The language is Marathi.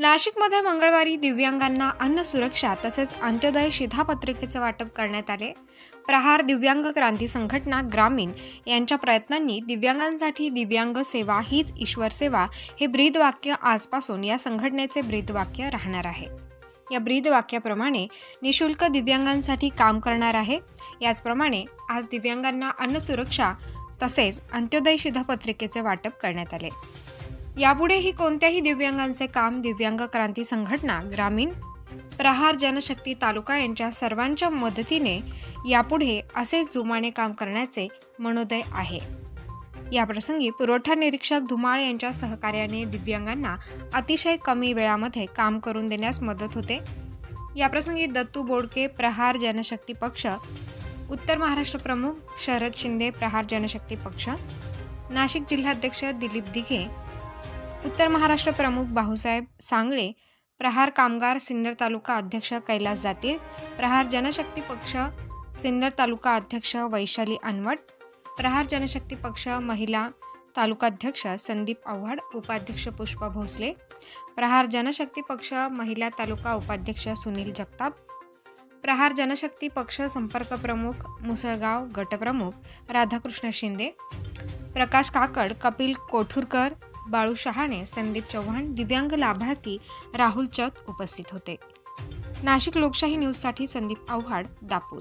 नाशिकमध्ये मंगळवारी दिव्यांगांना अन्न सुरक्षा तसेच अंत्योदय शिधापत्रिकेचे वाटप करण्यात आले. प्रहार दिव्यांग क्रांती संघटना ग्रामीण यांच्या प्रयत्नांनी दिव्यांगांसाठी दिव्यांग सेवा हीच ईश्वर सेवा हे ब्रीदवाक्य आजपासून या संघटनेचे ब्रीदवाक्य राहणार आहे. या ब्रीदवाक्याप्रमाणे निशुल्क दिव्यांगांसाठी काम करणार आहे. याचप्रमाणे आज दिव्यांगांना अन्न सुरक्षा तसेच अंत्योदय शिधापत्रिकेचे वाटप करण्यात आले. यापुढेही कोणत्याही दिव्यांगांचे काम दिव्यांग क्रांती संघटना ग्रामीण प्रहार जनशक्ती तालुका यांच्या सर्वांच्या मदतीने यापुढे असेच जुमाने काम करण्याचे मनोदय आहे. याप्रसंगी पुरवठा निरीक्षक धुमाळ यांच्या सहकार्याने दिव्यांगांना अतिशय कमी वेळामध्ये काम करून देण्यास मदत होते. याप्रसंगी दत्तू बोडके प्रहार जनशक्ती पक्ष उत्तर महाराष्ट्र प्रमुख शरद शिंदे प्रहार जनशक्ती पक्ष नाशिक जिल्हाध्यक्ष दिलीप दिघे उत्तर महाराष्ट्र प्रमुख भाऊसाहेब सांगळे प्रहार कामगार सिन्नर तालुका अध्यक्ष कैलास जातील प्रहार जनशक्ती पक्ष सिन्नर तालुका अध्यक्ष वैशाली अनवट प्रहार जनशक्ती पक्ष महिला तालुकाध्यक्ष संदीप आव्हाड उपाध्यक्ष पुष्पा भोसले प्रहार जनशक्ती पक्ष महिला तालुका उपाध्यक्ष सुनील जगताप प्रहार जनशक्ती पक्ष संपर्क प्रमुख मुसळगाव गटप्रमुख राधाकृष्ण शिंदे प्रकाश काकड कपिल कोठुरकर बाळू शहाणे संदीप चव्हाण दिव्यांग लाभार्थी राहुल चत उपस्थित होते. नाशिक लोकशाही न्यूजसाठी संदीप आव्हाड दापूर.